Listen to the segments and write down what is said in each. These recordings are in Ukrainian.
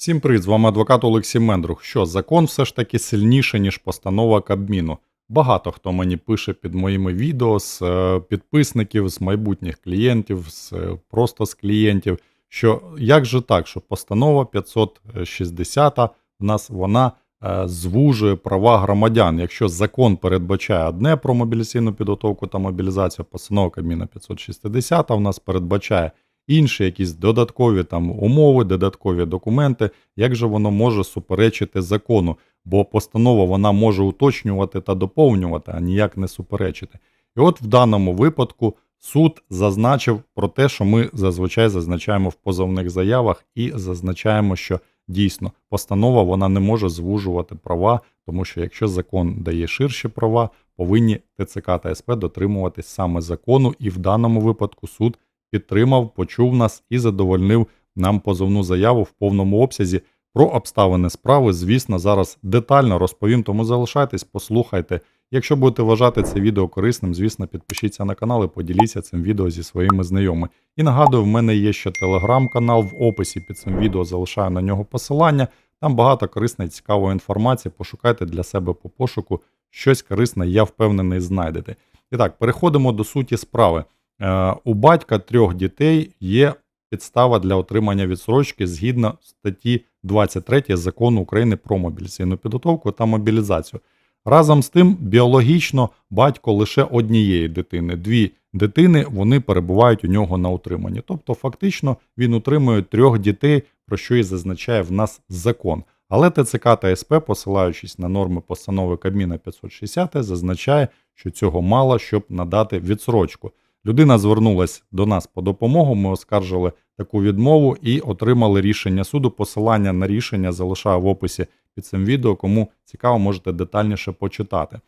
Всім привіт, з вами адвокат Олексій Мендрух. Що закон все ж таки сильніший, ніж постанова Кабміну. Багато хто мені пише під моїми відео з е, підписників, з майбутніх клієнтів, з, е, просто з клієнтів, що як же так, що постанова 560 в нас вона е, звужує права громадян. Якщо закон передбачає одне про мобілізаційну підготовку та мобілізацію, постанова Кабміна 560 в нас передбачає інші якісь додаткові там умови, додаткові документи, як же воно може суперечити закону, бо постанова вона може уточнювати та доповнювати, а ніяк не суперечити. І от в даному випадку суд зазначив про те, що ми зазвичай зазначаємо в позовних заявах, і зазначаємо, що дійсно постанова вона не може звужувати права, тому що якщо закон дає ширші права, повинні ТЦК та СП дотримуватись саме закону, і в даному випадку суд підтримав, почув нас і задовольнив нам позовну заяву в повному обсязі. Про обставини справи, звісно, зараз детально розповім, тому залишайтесь, послухайте. Якщо будете вважати це відео корисним, звісно, підпишіться на канал і поділіться цим відео зі своїми знайомими. І нагадую, в мене є ще телеграм-канал в описі під цим відео залишаю на нього посилання. Там багато корисної цікавої інформації. Пошукайте для себе по пошуку щось корисне, я впевнений, знайдете. І так, переходимо до суті справи. Е, У батька трьох дітей є підстава для отримання відсрочки згідно статті 23 закону України про мобілізаційну підготовку та мобілізацію. Разом з тим, біологічно батько лише однієї дитини. Дві дитини вони перебувають у нього на утриманні. Тобто, фактично, він утримує трьох дітей, про що і зазначає в нас закон. Але ТЦК та СП, посилаючись на норми постанови Кабміна 560, зазначає, що цього мало, щоб надати відсрочку. Людина звернулася до нас по допомогу. Ми оскаржили таку відмову і отримали рішення суду. Посилання на рішення залишаю в описі під цим відео. Кому цікаво, можете детальніше почитати.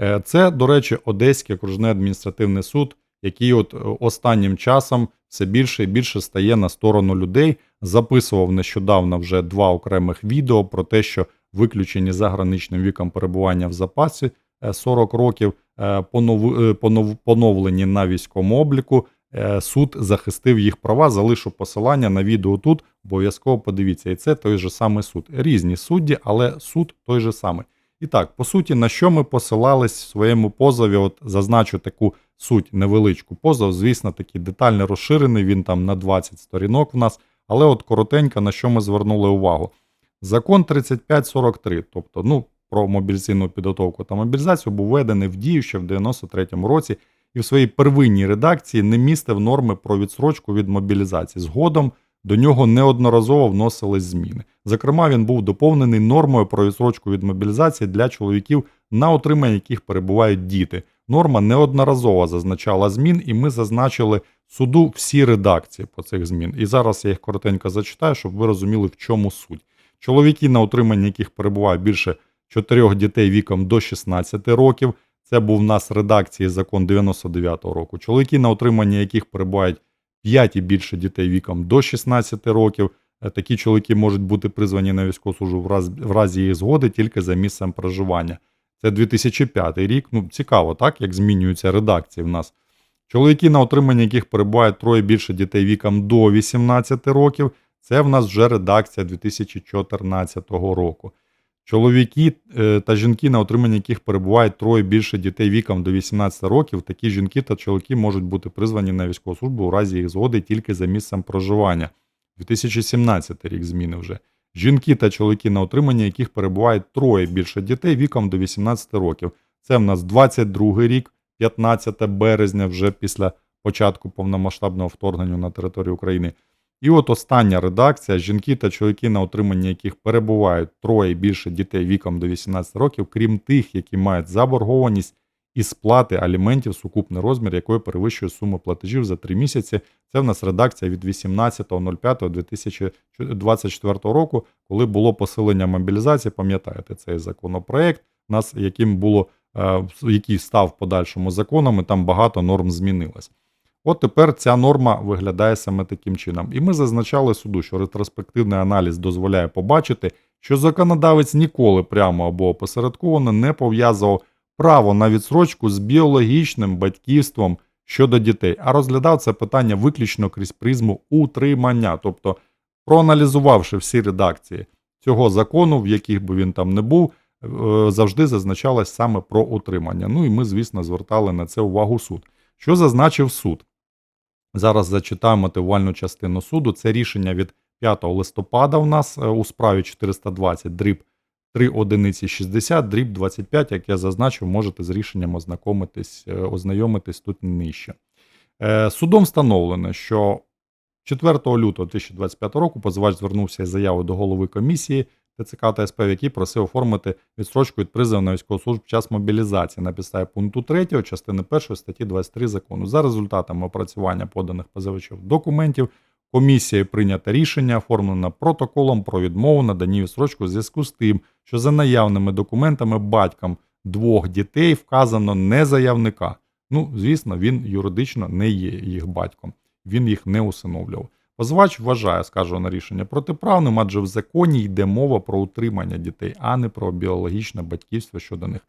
Е, Це, до речі, Одеський окружний адміністративний суд, який от е, останнім часом все більше і більше стає на сторону людей. Записував нещодавно вже два окремих відео про те, що виключені за граничним віком перебування в запасі е, 40 років е, е, понов- поновлені на військовому обліку. Е, Суд захистив їх права, залишу посилання на відео тут. Обов'язково подивіться. І це той же самий суд. Різні судді, але суд той же самий. І так, по суті, на що ми посилались в своєму позові? От зазначу таку суть невеличку. Позов, звісно, такий детально розширений. Він там на 20 сторінок в нас. Але от коротенько на що ми звернули увагу. Закон 3543, тобто, ну, про мобілізаційну підготовку та мобілізацію, був введений в дію ще в 93-му році і в своїй первинній редакції не містив норми про відсрочку від мобілізації. Згодом до нього неодноразово вносились зміни. Зокрема, він був доповнений нормою про відсрочку від мобілізації для чоловіків, на отриманні яких перебувають діти. Норма неодноразово зазначала змін, і ми зазначили суду всі редакції по цих змін. І зараз я їх коротенько зачитаю, щоб ви розуміли, в чому суть. Чоловіки, на утриманні яких перебуває більше чотирьох дітей віком до 16 років. Це був в нас редакції закон 99-го року. Чоловіки, на утриманні яких перебувають 5 і більше дітей віком до 16 років. Е, Такі чоловіки можуть бути призвані на військову службу в разі, в разі їх згоди тільки за місцем проживання. Це 2005 рік. Ну, цікаво, так, як змінюються редакції в нас. Чоловіки, на утриманні яких перебувають троє більше дітей віком до 18 років. Це в нас вже редакція 2014 року. Чоловіки е, та жінки, на утриманні яких перебувають троє більше дітей віком до 18 років, такі жінки та чоловіки можуть бути призвані на військову службу у разі їх згоди тільки за місцем проживання. 2017 рік зміни вже. Жінки та чоловіки, на утриманні яких перебувають троє більше дітей віком до 18 років. Це в нас 22 рік, 15 березня, вже після початку повномасштабного вторгнення на територію України. І от остання редакція: жінки та чоловіки, на утриманні яких перебувають троє більше дітей віком до 18 років, крім тих, які мають заборгованість і сплати аліментів, сукупний розмір якої перевищує суму платежів за 3 місяці. Це в нас редакція від 18.05.2024 року, коли було посилення мобілізації. Пам'ятаєте цей законопроект, нас яким було е, який став подальшому законом, і там багато норм змінилось. От тепер ця норма виглядає саме таким чином. І ми зазначали суду, що ретроспективний аналіз дозволяє побачити, що законодавець ніколи прямо або опосередковано не пов'язував право на відсрочку з біологічним батьківством щодо дітей, а розглядав це питання виключно крізь призму утримання. Тобто проаналізувавши всі редакції цього закону, в яких би він там не був, е, завжди зазначалось саме про утримання. Ну і ми, звісно, звертали на це увагу суд. Що зазначив суд? Зараз зачитаю мотивувальну частину суду. Це рішення від 5 листопада у нас е, у справі 420 дріб 3 одиниці 60, дріб 25, як я зазначив, можете з рішенням ознакомитись, е, ознайомитись тут нижче. Е, Судом встановлено, що 4 лютого 2025 року позивач звернувся із заявою до голови комісії ТЦК та СП, в якій просив оформити відстрочку від призову на військову службу під час мобілізації на підставі пункту 3 частини 1 статті 23 закону. За результатами опрацювання поданих позивачів документів комісією прийнято рішення, оформлено протоколом про відмову наданні відстрочку в зв'язку з тим, що за наявними документами батькам двох дітей вказано не заявника. Ну, звісно, він юридично не є їх батьком, він їх не усиновлював. Позивач вважає скаржене рішення протиправним, адже в законі йде мова про утримання дітей, а не про біологічне батьківство щодо них.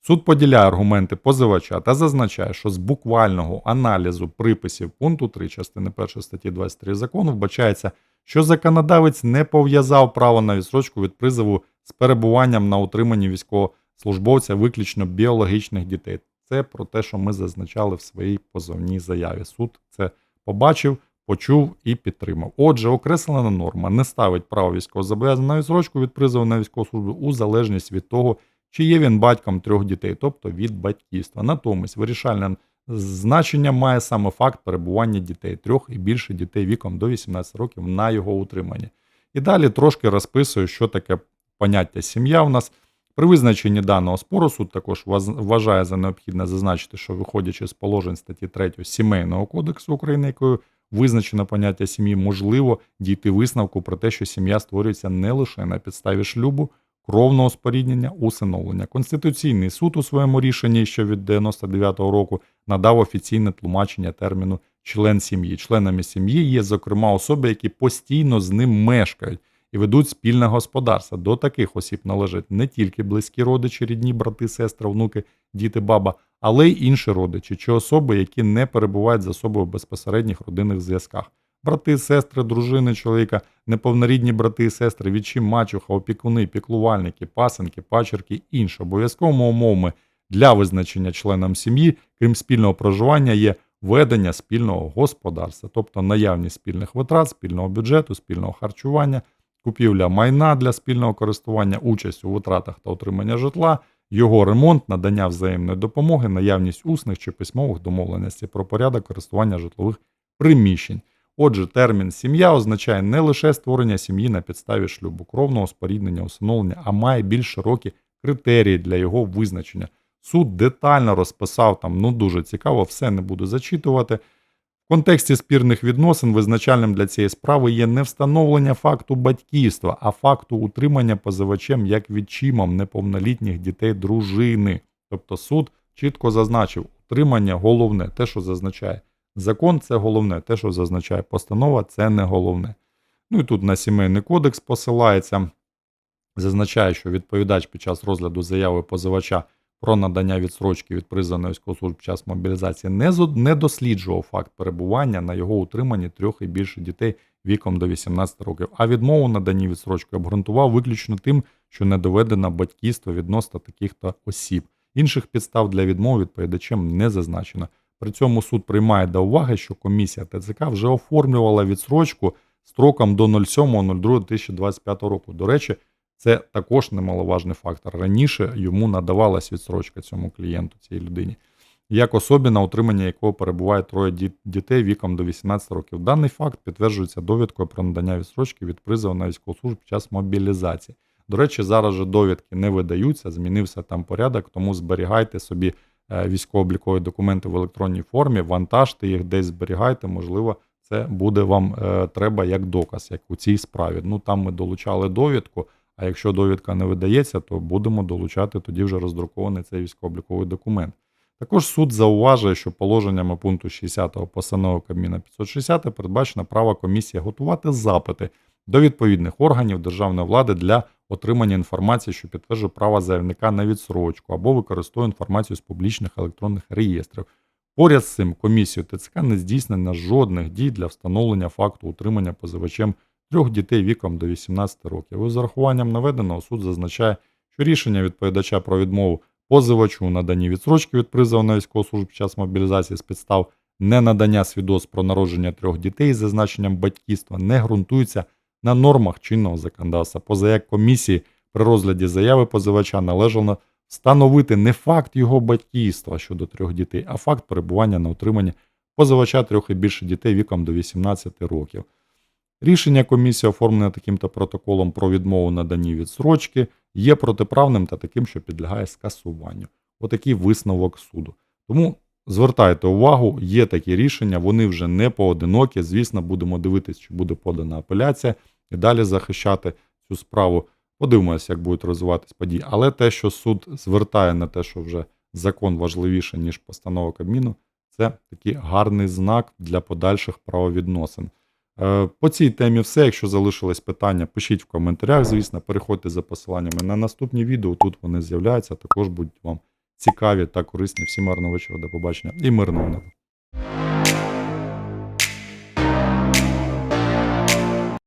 Суд поділяє аргументи позивача та зазначає, що з буквального аналізу приписів пункту 3 частини 1 статті 23 закону вбачається, що законодавець не пов'язав право на відстрочку від призову з перебуванням на утриманні військовослужбовця виключно біологічних дітей. Це про те, що ми зазначали в своїй позовній заяві. Суд це побачив, почув і підтримав. Отже, окреслена норма не ставить право військовозобов'язаного на відсрочку від призову на військову службу у залежність від того, чи є він батьком трьох дітей, тобто від батьківства. Натомість вирішальне значення має саме факт перебування дітей, трьох і більше дітей віком до 18 років на його утриманні. І далі трошки розписую, що таке поняття сім'я у нас. При визначенні даного спору суд також вважає за необхідне зазначити, що виходячи з положень статті 3 Сімейного кодексу України, якою визначено поняття сім'ї, можливо дійти висновку про те, що сім'я створюється не лише на підставі шлюбу, кровного споріднення, усиновлення. Конституційний суд у своєму рішенні, що від 99-го року, надав офіційне тлумачення терміну член сім'ї. Членами сім'ї є, зокрема, особи, які постійно з ним мешкають і ведуть спільне господарство. До таких осіб належать не тільки близькі родичі, рідні, брати, сестри, внуки, діти, баба, але й інші родичі чи особи, які не перебувають за собою в безпосередніх родинних зв'язках. Брати, сестри, дружини чоловіка, неповнорідні брати і сестри, відчим, мачуха, опікуни, піклувальники, пасенки, пачерки, інші. Обов'язковими умовами для визначення членам сім'ї, крім спільного проживання, є ведення спільного господарства, тобто наявність спільних витрат, спільного бюджету, спільного харчування, купівля майна для спільного користування, участь у витратах та отримання житла, його ремонт, надання взаємної допомоги, наявність усних чи письмових домовленостей про порядок користування житлових приміщень. Отже, термін сім'я означає не лише створення сім'ї на підставі шлюбу, кровного споріднення, усиновлення, а має більш широкі критерії для його визначення. Суд детально розписав там, ну дуже цікаво, все не буду зачитувати. Контексті спірних відносин визначальним для цієї справи є не встановлення факту батьківства, а факту утримання позивачем як відчимом неповнолітніх дітей дружини. Тобто суд чітко зазначив, утримання головне, те, що зазначає закон, це головне, те, що зазначає постанова, це не головне. Ну і тут на сімейний кодекс посилається, зазначає, що відповідач під час розгляду заяви позивача про надання відсрочки від призовної військової служби під час мобілізації не, не досліджував факт перебування на його утриманні трьох і більше дітей віком до 18 років, а відмову наданні відсрочки обґрунтував виключно тим, що не доведено батьківство відносно таких то осіб. Інших підстав для відмови відповідачем не зазначено. При цьому суд приймає до уваги, що комісія ТЦК вже оформлювала відсрочку строком до 07.02.2025 року. До речі, це також немаловажний фактор. Раніше йому надавалась відсрочка цьому клієнту, цій людині, як особі, на утримання якого перебуває троє дітей віком до 18 років. Даний факт підтверджується довідкою про надання відсрочки від призову на військову службу під час мобілізації. До речі, зараз же довідки не видаються, змінився там порядок, тому зберігайте собі е, військово-облікові документи в електронній формі, вантажте їх десь зберігайте, можливо, це буде вам е, треба як доказ, як у цій справі. Ну там ми долучали довідку. А якщо довідка не видається, то будемо долучати тоді вже роздрукований цей військово-обліковий документ. Також суд зауважує, що положеннями пункту 60 постанови Кабміна 560 передбачено право комісії готувати запити до відповідних органів державної влади для отримання інформації, що підтверджує право заявника на відсрочку або використовує інформацію з публічних електронних реєстрів. Поряд з цим комісією ТЦК не здійснено жодних дій для встановлення факту утримання позивачем трьох дітей віком до 18 років. З урахуванням наведеного суд зазначає, що рішення відповідача про відмову позивачу у наданні відсрочки від призову на військову службу під час мобілізації з підстав ненадання свідоцтв про народження трьох дітей з зазначенням батьківства не ґрунтується на нормах чинного законодавства. Поза як комісії при розгляді заяви позивача належало встановити не факт його батьківства щодо трьох дітей, а факт перебування на утриманні позивача трьох і більше дітей віком до 18 років. Рішення комісії, оформлене таким-то протоколом про відмову наданні відсрочки, є протиправним та таким, що підлягає скасуванню. Отакий висновок суду. Тому звертайте увагу, є такі рішення, вони вже не поодинокі. Звісно, будемо дивитися, чи буде подана апеляція і далі захищати цю справу. Подивимося, як будуть розвиватись події. Але те, що суд звертає на те, що вже закон важливіше, ніж постанова Кабміну, це такий гарний знак для подальших правовідносин. Е, По цій темі все. Якщо залишились питання, пишіть в коментарях, звісно, переходьте за посиланнями на наступні відео. Тут вони з'являються. Також будуть вам цікаві та корисні. Всім гарного вечора, до побачення і мирного неба.